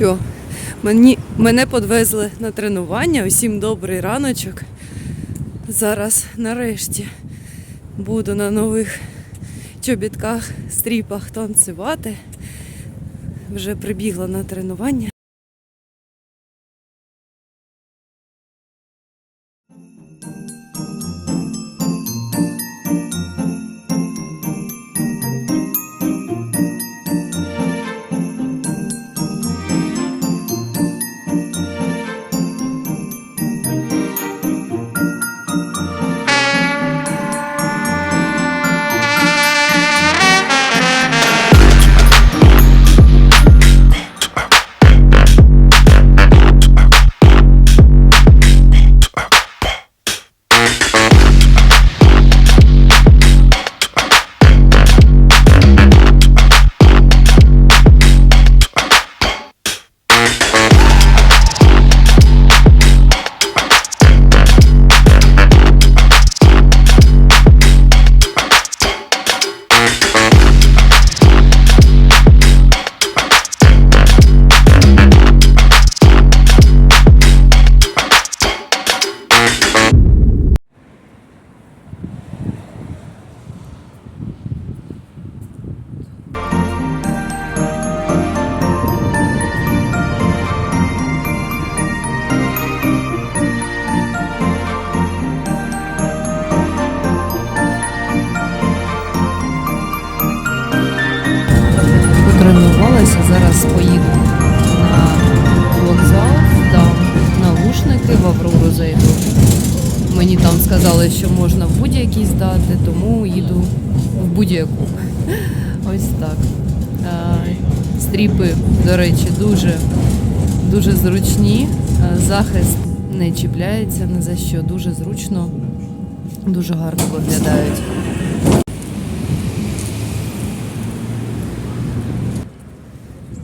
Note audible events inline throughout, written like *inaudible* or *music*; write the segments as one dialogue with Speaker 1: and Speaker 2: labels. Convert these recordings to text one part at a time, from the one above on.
Speaker 1: що, мені, мене подвезли на тренування. Усім добрий раночок. Зараз нарешті буду на нових чобітках, стріпах танцювати. Вже прибігла на тренування. В будь-яку. Ось так. Стріпи, до речі, дуже, дуже зручні. Захист не чіпляється ні за що, дуже зручно, дуже гарно виглядають.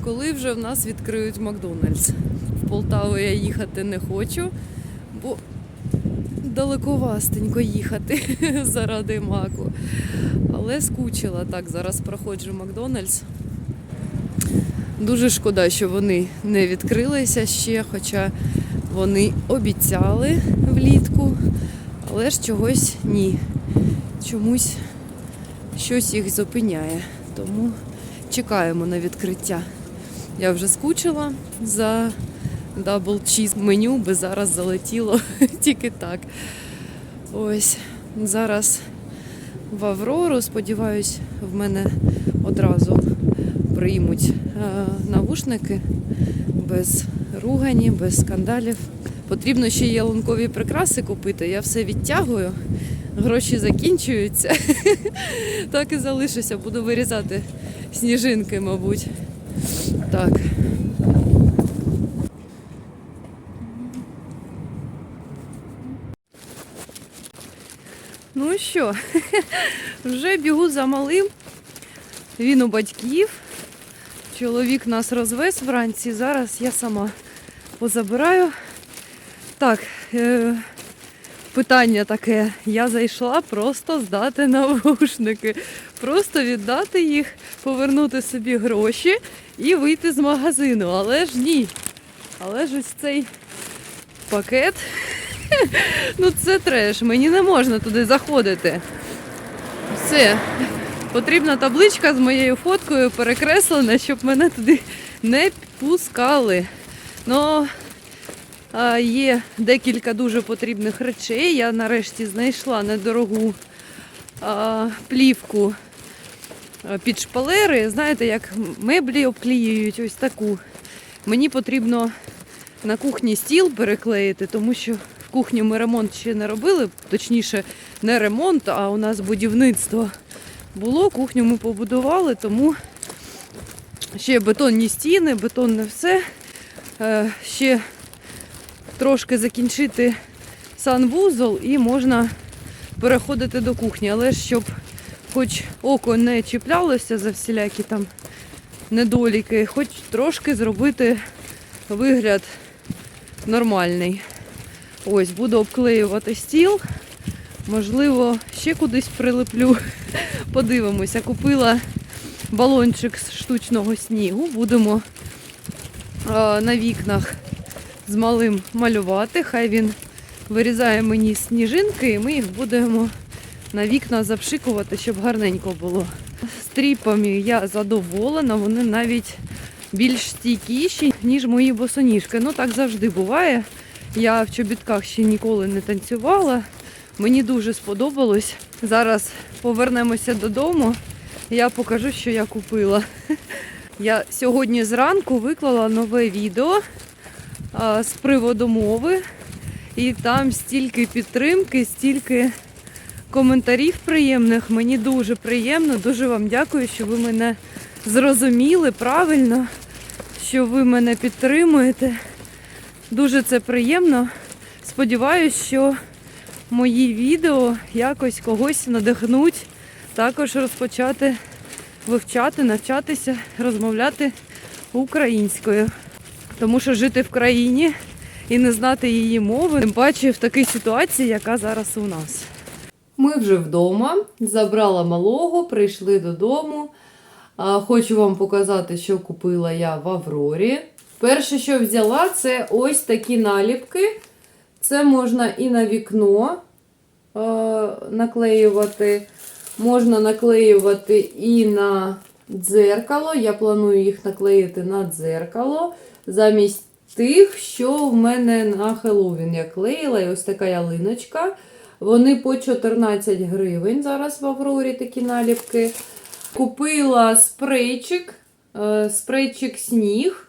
Speaker 1: Коли вже в нас відкриють Макдональдс? В Полтаву я їхати не хочу, бо далековастенько їхати *laughs* заради маку. Але скучила так, зараз проходжу Макдональдс. Дуже шкода, що вони не відкрилися ще, хоча вони обіцяли влітку, але ж чогось ні. Чомусь щось їх зупиняє. Тому чекаємо на відкриття. Я вже скучила за дабл чіз меню, би зараз залетіло *laughs* тільки так. Ось зараз в Аврору. Сподіваюсь, в мене одразу приймуть е, навушники без ругані, без скандалів. Потрібно ще ялинкові прикраси купити. Я все відтягую, гроші закінчуються. *laughs* Так і залишуся, буду вирізати сніжинки, мабуть. Так. Ну що, *laughs* вже бігу за малим. Він у батьків. Чоловік нас розвез вранці. Зараз я сама позабираю. Так, е- питання таке. Я зайшла просто здати навушники. Просто віддати їх, повернути собі гроші і вийти з магазину. Але ж ні. Але ж ось цей пакет. *laughs* Ну це треш. Мені не можна туди заходити. Все. Потрібна табличка з моєю фоткою перекреслена, щоб мене туди не пускали. Ну, є декілька дуже потрібних речей. Я нарешті знайшла недорогу плівку під шпалери. Знаєте, як меблі обклеюють ось таку. Мені потрібно на кухні стіл переклеїти, тому що в кухні ми ремонт ще не робили, точніше, не ремонт, а у нас будівництво було. Кухню ми побудували, тому ще бетонні стіни, бетонне все. Е, Ще трошки закінчити санвузол і можна переходити до кухні. Але щоб хоч око не чіплялося за всілякі там недоліки, хоч трошки зробити вигляд нормальний. Ось, буду обклеювати стіл. Можливо, ще кудись прилеплю. *laughs* Подивимося. Купила балончик з штучного снігу. Будемо на вікнах з малим малювати. Хай він вирізає мені сніжинки, і ми їх будемо на вікна запшикувати, щоб гарненько було. Стріпами я задоволена, вони навіть більш стійкіші, ніж мої босоніжки. Ну так завжди буває. Я в чобітках ще ніколи не танцювала. Мені дуже сподобалось. Зараз повернемося додому. Я покажу, що я купила. *laughs* Я сьогодні зранку виклала нове відео з приводу мови. І там стільки підтримки, стільки коментарів приємних. Мені дуже приємно. Дуже вам дякую, що ви мене зрозуміли правильно, що ви мене підтримуєте. Дуже це приємно. Сподіваюсь, що мої відео якось когось надихнуть також розпочати вивчати, навчатися, розмовляти українською. Тому що жити в країні і не знати її мови, тим паче в такій ситуації, яка зараз у нас. Ми вже вдома, забрала малого, прийшли додому. Хочу вам показати, що купила я в Аврорі. Перше, що взяла, це ось такі наліпки. Це можна і на вікно е, наклеювати, можна наклеювати і на дзеркало. Я планую їх наклеїти на дзеркало замість тих, що в мене на Хеллоуін я клеїла. І ось така ялиночка. Вони по 14 гривень зараз в Аврорі такі наліпки. Купила спрейчик, е, спрейчик сніг.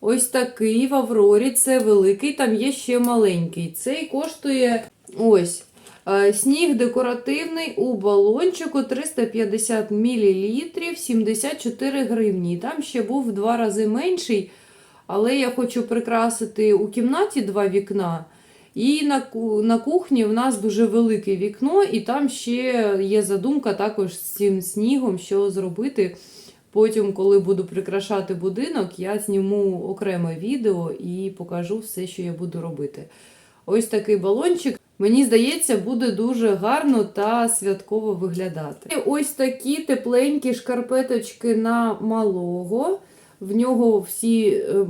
Speaker 1: Ось такий в Аврорі. Це великий, там є ще маленький. Цей коштує ось. е, Сніг декоративний у балончику 350 мл, 74 гривні. Там ще був в два рази менший. Але я хочу прикрасити у кімнаті два вікна. І на, на кухні в нас дуже велике вікно, і там ще є задумка також з цим снігом, що зробити. Потім, коли буду прикрашати будинок, я зніму окреме відео і покажу все, що я буду робити. Ось такий балончик. Мені здається, буде дуже гарно та святково виглядати. І Ось такі тепленькі шкарпеточки на малого. В нього всі е,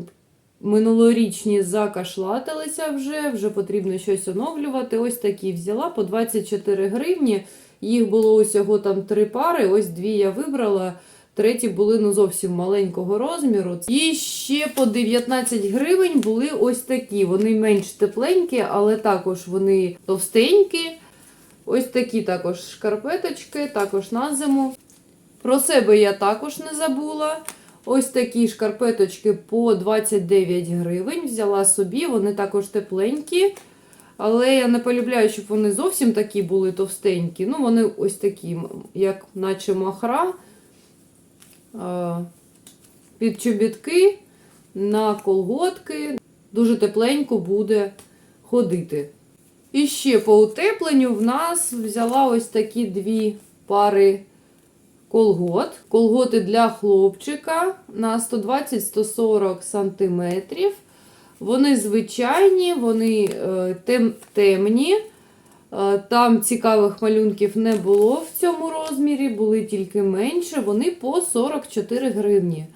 Speaker 1: минулорічні закашлатилися вже, вже потрібно щось оновлювати. Ось такі взяла по 24 гривні. Їх було усього там три пари. Ось дві я вибрала. Треті були ну зовсім маленького розміру. І ще по 19 гривень були ось такі. Вони менш тепленькі, але також вони товстенькі. Ось такі також шкарпеточки, також на зиму. Про себе я також не забула. Ось такі шкарпеточки по 29 гривень. Взяла собі, вони також тепленькі. Але я не полюбляю, щоб вони зовсім такі були товстенькі. Ну, вони ось такі, як наче махра. Е, Під чобітки на колготки. Дуже тепленько буде ходити. І ще по утепленню в нас взяла ось такі дві пари колгот. Колготи для хлопчика на 120-140 см. Вони звичайні, вони е, тем, темні. Е, Там цікавих малюнків не було в цьому розмірі, були тільки менше. Вони по 44 гривні.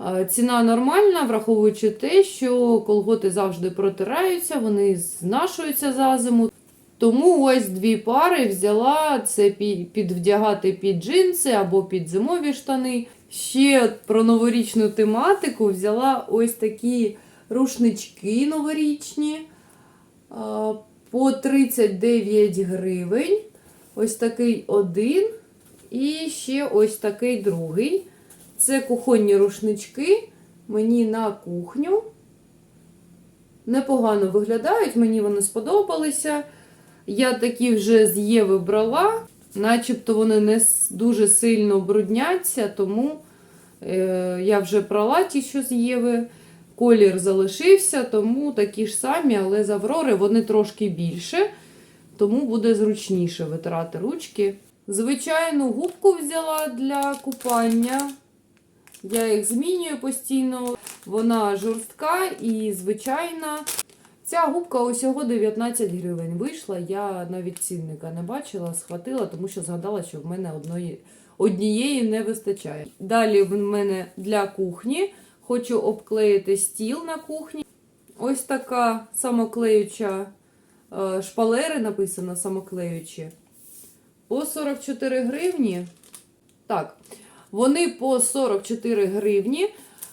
Speaker 1: Е, Ціна нормальна, враховуючи те, що колготи завжди протираються, вони знашуються за зиму. Тому ось дві пари взяла це підвдягати під джинси або під зимові штани. Ще про новорічну тематику взяла ось такі рушнички новорічні а, по 39 гривень. Ось такий один. І ще ось такий другий. Це кухонні рушнички. Мені на кухню. Непогано виглядають, мені вони сподобалися. Я такі вже з Єви брала, начебто вони не дуже сильно брудняться, тому е, я вже брала ті, що з Єви. Колір залишився, тому такі ж самі, але з Аврори вони трошки більше, тому буде зручніше витирати ручки. Звичайну губку взяла для купання. Я їх змінюю постійно. Вона жорстка і звичайна. Ця губка усього 19 гривень вийшла. Я навіть цінника не бачила, схватила, тому що згадала, що в мене одної, однієї не вистачає. Далі в мене для кухні Хочу обклеїти стіл на кухні. Ось така самоклеюча е, шпалери написано самоклеючі. По 44 гривні. Так, вони по 44 гривні.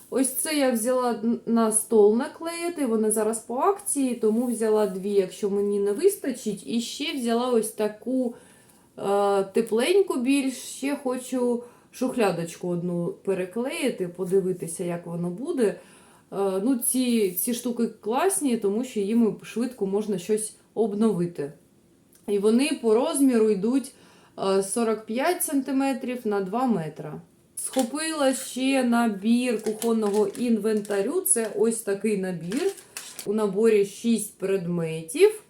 Speaker 1: Ось це я взяла на стол наклеїти. Вони зараз по акції, тому взяла дві, якщо мені не вистачить. І ще взяла ось таку е, тепленьку більш. Ще хочу шухлядочку одну переклеїти, подивитися, як воно буде. Е, ну, ці, ці штуки класні, тому що їм швидко можна щось обновити. І вони по розміру йдуть е, 45 см на 2 метра. Схопила ще набір кухонного інвентарю. Це ось такий набір. У наборі 6 предметів.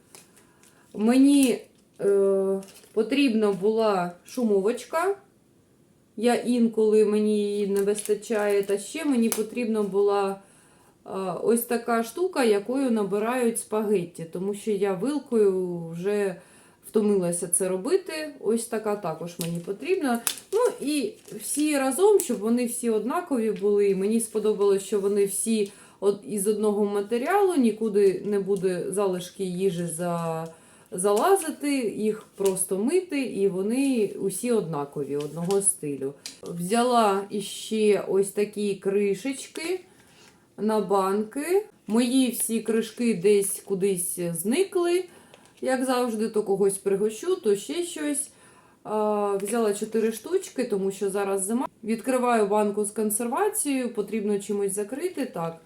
Speaker 1: Мені е, потрібна була шумовочка. Я інколи мені її не вистачає. Та ще мені потрібна була ось така штука, якою набирають спагетті. Тому що я вилкою вже втомилася це робити. Ось така також мені потрібна. Ну і всі разом, щоб вони всі однакові були. Мені сподобалось, що вони всі із одного матеріалу, нікуди не буде залишки їжі за, залазити, їх просто мити, і вони усі однакові, одного стилю. Взяла іще ось такі кришечки на банки. Мої всі кришки десь кудись зникли. Як завжди, то когось пригощу, то ще щось. Взяла 4 штучки, тому що зараз зима. Відкриваю банку з консервацією, потрібно чимось закрити. Так.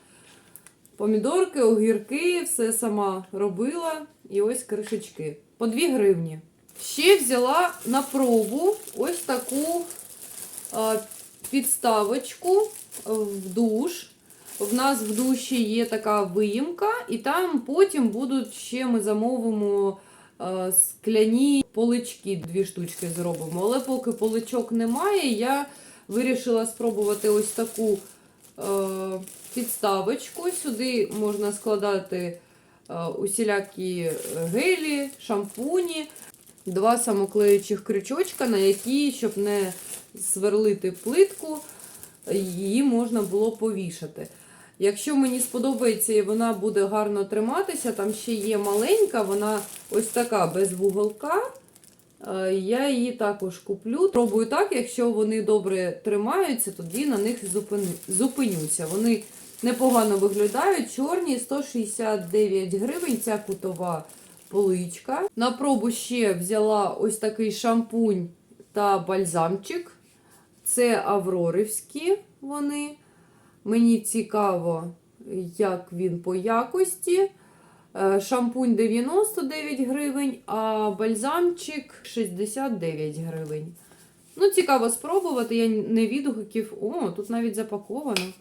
Speaker 1: Помідорки, огірки, все сама робила. І ось кришечки. По 2 гривні. Ще взяла на пробу ось таку а, підставочку в душ. В нас в душі є така виїмка, і там потім будуть ще ми замовимо е, скляні полички, дві штучки зробимо. Але поки поличок немає, я вирішила спробувати ось таку підставочку. Сюди можна складати е, усілякі гелі, шампуні, два самоклеючих крючочка, на які, щоб не сверлити плитку, її можна було повішати. Якщо мені сподобається і вона буде гарно триматися, там ще є маленька, вона ось така без вуголка. Е, Я її також куплю. Пробую так, якщо вони добре тримаються, тоді на них зупинюся. Вони непогано виглядають. Чорні 169 гривень. Ця кутова поличка. На пробу ще взяла ось такий шампунь та бальзамчик. Це аврорівські вони. Мені цікаво, як він по якості. Е, Шампунь 99 гривень, а бальзамчик 69 гривень. Ну, цікаво спробувати. Я не відгуків. О, тут навіть запаковано.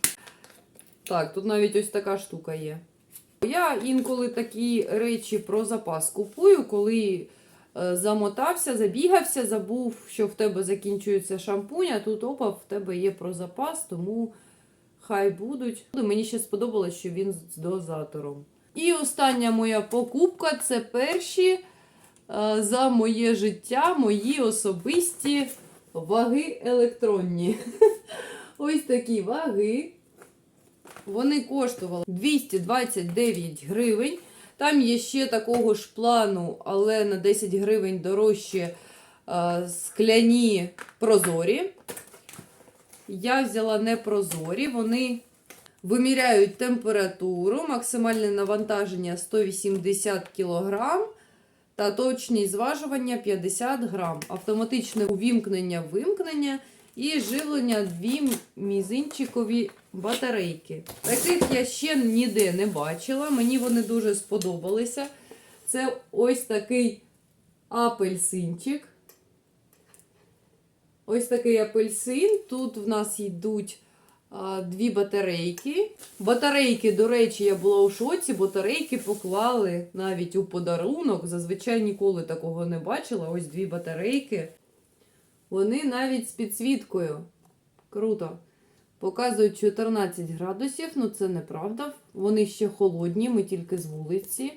Speaker 1: Так, тут навіть ось така штука є. Я інколи такі речі про запас купую, коли е, замотався, забігався, забув, що в тебе закінчується шампунь, а тут опа, в тебе є про запас, тому хай будуть. Мені ще сподобалось, що він з дозатором. І остання моя покупка це перші е, за моє життя, мої особисті ваги електронні. *laughs* Ось такі ваги. Вони коштували 229 гривень. Там є ще такого ж плану, але на 10 гривень дорожче е, скляні прозорі. Я взяла непрозорі, вони виміряють температуру, максимальне навантаження 180 кг та точність зважування 50 грам. Автоматичне увімкнення вимкнення і живлення дві мізинчикові батарейки. Таких я ще ніде не бачила. Мені вони дуже сподобалися. Це ось такий апельсинчик. Ось такий апельсин. Тут в нас йдуть дві батарейки. Батарейки, до речі, я була у шоці. Батарейки поклали навіть у подарунок. Зазвичай ніколи такого не бачила. Ось дві батарейки. Вони навіть з підсвіткою. Круто. Показують 14 градусів, ну це неправда. Вони ще холодні, ми тільки з вулиці.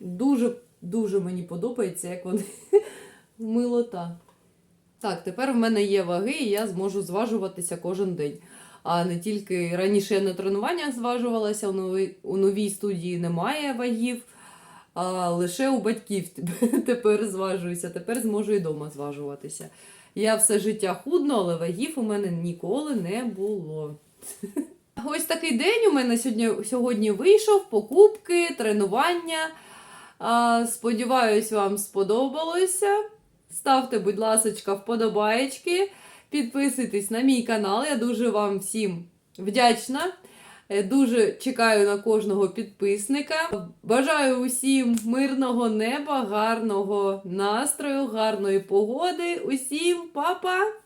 Speaker 1: Дуже, дуже мені подобається, як вони *laughs* милота. Так, тепер в мене є ваги, і я зможу зважуватися кожен день. а не тільки раніше я на тренуваннях зважувалася, у новій, у новій студії немає вагів, а лише у батьків *laughs* тепер зважуюся, тепер зможу і вдома зважуватися. Я все життя худно, але вагів у мене ніколи не було. *laughs* Ось такий день у мене сьогодні, сьогодні вийшов, покупки, тренування. Сподіваюсь, вам сподобалося. Ставте, будь ласка, вподобаєчки. Підписуйтесь на мій канал. Я дуже вам всім вдячна. Е, Дуже чекаю на кожного підписника. Бажаю усім мирного неба, гарного настрою, гарної погоди. Усім па-па!